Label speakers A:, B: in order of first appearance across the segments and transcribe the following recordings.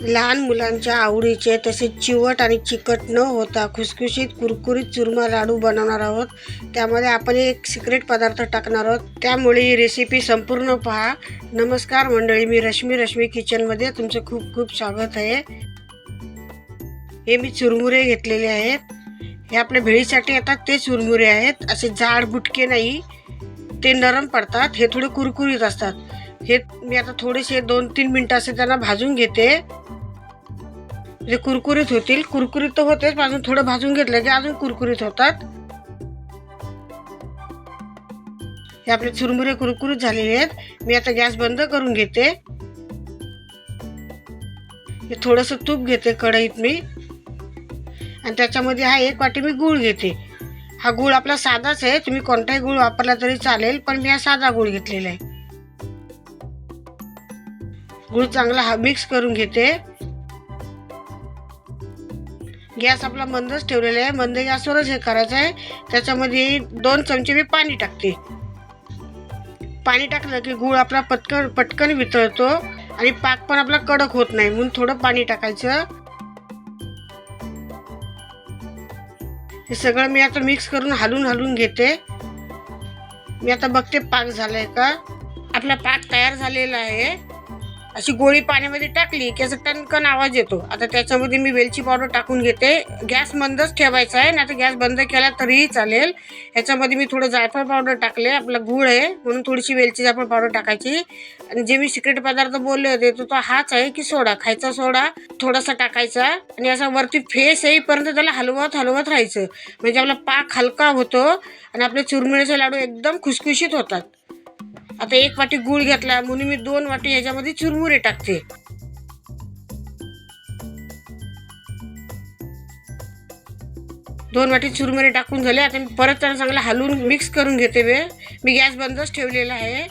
A: लहान मुलांच्या आवडीचे तसेच चिवट आणि चिकट न होता खुसखुशीत कुरकुरीत चुरमा लाडू बनवणार आहोत. त्यामध्ये आपण एक सिक्रेट पदार्थ टाकणार आहोत. त्यामुळे ही रेसिपी संपूर्ण पहा. नमस्कार मंडळी मी रश्मी रश्मी किचनमध्ये तुमचं खूप खूप स्वागत आहे. हे मी चुरमुरे घेतलेले आहेत. हे आपल्या भेळीसाठी येतात ते चुरमुरे आहेत. असे जाड बुटके नाही ते नरम पडतात. हे थोडे कुरकुरीत असतात. हे मी आता थोडेसे दोन तीन मिनटं असे त्यांना भाजून घेते. म्हणजे कुरकुरीत होतील. कुरकुरीत तर होतेच अजून थोडं भाजून घेतलं की अजून कुरकुरीत होतात. हे आपले चुरमुरे कुरकुरीत झालेले आहेत. मी आता गॅस बंद करून घेते. हे थोडंसं तूप घेते कढईत मी. आणि त्याच्यामध्ये हा एक वाटी मी गूळ घेते. हा गूळ आपला साधाच आहे. तुम्ही कोणताही गूळ वापरला तरी चालेल पण मी हा साधा गूळ घेतलेला आहे. गूळ चांगला हा मिक्स करून घेते. गॅस आपला मंदच ठेवलेला आहे. मंद गॅसवरच हे करायचं आहे. त्याच्यामध्ये दोन चमचे मी पाणी टाकते. पाणी टाकलं की गूळ आपला पटकन पटकन वितळतो आणि पाक पण आपला कडक होत नाही. म्हणून थोडं पाणी टाकायचं. हे सगळं मी आता मिक्स करून हलून हलून घेते. मी आता बघते पाक झालाय का. आपला पाक तयार झालेला आहे. अशी गोळी पाण्यामध्ये टाकली की असं टणकन आवाज येतो. आता त्याच्यामध्ये मी वेलची पावडर टाकून घेते. गॅस मंदच ठेवायचा आहे नाही तर गॅस बंद केला तरीही चालेल. ह्याच्यामध्ये मी थोडं जायफळ पावडर टाकले आपला गूळ आहे म्हणून थोडीशी वेलची जायफळ पावडर टाकायची. आणि जे मी सिक्रेट पदार्थ बोलले होते तो तो हाच आहे की सोडा खायचा सोडा थोडासा टाकायचा. आणि असा वरती फेस येईपर्यंत त्याला हलवत हलवत राहायचं. म्हणजे आपला पाक हलका होतो आणि आपले चुरमिळीचे लाडू एकदम खुसखुशीत होतात. आता एक वाटी गूळ घेतला म्हणून मी दोन वाटी ह्याच्यामध्ये चुरमुरे टाकते. दोन वाटी चुरमुरे टाकून झाले. आता मी परत त्यांना चांगलं हलवून मिक्स करून घेते वे मी गॅस बंदच ठेवलेला आहे.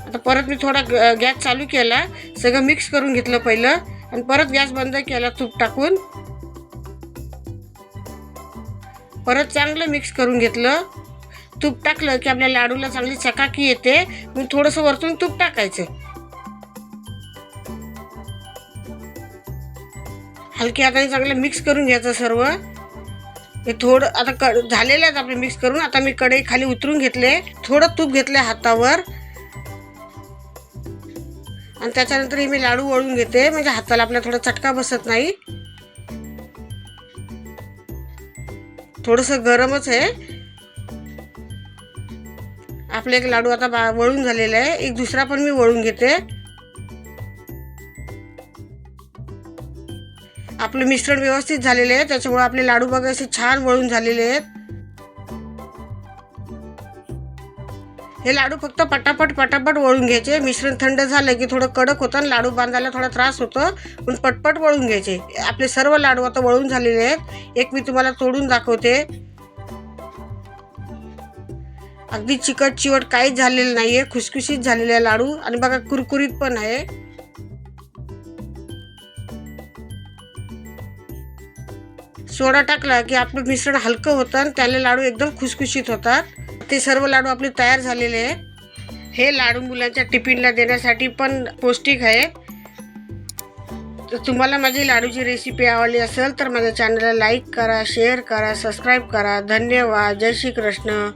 A: आता परत मी थोडा गॅस चालू केला. सगळं मिक्स करून घेतलं पहिलं. आणि परत गॅस बंद केला तूप टाकून. परत चांगलं मिक्स करून घेतलं. तूप टाकलं की आपल्या लाडूला चांगली चकाकी येते. मग थोडंसं वरतून तूप टाकायचं. हलकी हाताने चांगलं मिक्स करून घ्यायचं सर्व. हे थोडं आता क झालेलं आहेत आपले मिक्स करून. आता मी कढई खाली उतरून घेतले. थोडं तूप घेतलं हातावर. आणि त्याच्यानंतर हे मी लाडू वळून घेते. म्हणजे हाताला आपल्या थोडा चटका बसत नाही. थोडस गरमच आहे. आपले एक लाडू आता बा- वळून झालेले आहे. एक दुसरा पण मी वळून घेते. आपलं मिश्रण व्यवस्थित झालेले आहे. त्याच्यामुळे आपले लाडू बघा असे छान वळून झालेले आहेत. हे लाडू फक्त पटापट पटापट वळून घ्यायचे. मिश्रण थंड झालं की थोडं कडक होतं आणि लाडू बांधायला थोडा त्रास होतो पण पटपट वळून घ्यायचे. आपले सर्व लाडू आता वळून झालेले आहेत. एक मी तुम्हाला तोडून दाखवते. अगदी चिकट चिवट काहीच झालेलं नाही आहे खुसखुशीत झालेले आहे लाडू. आणि बघा कुरकुरीत पण आहे. सोडा टाकला की आपलं मिश्रण हलकं होतं आणि त्याला लाडू एकदम खुसखुशीत होतात. ते सर्व लाडू आपले तयार झालेले आहेत. हे लाडू मुलांच्या टिफिनला देण्यासाठी पण पौष्टिक आहे. तर तुम्हाला माझी लाडूची रेसिपी आवडली असेल तर माझ्या चॅनलला लाईक करा शेअर करा सबस्क्राईब करा. धन्यवाद. जय श्री कृष्ण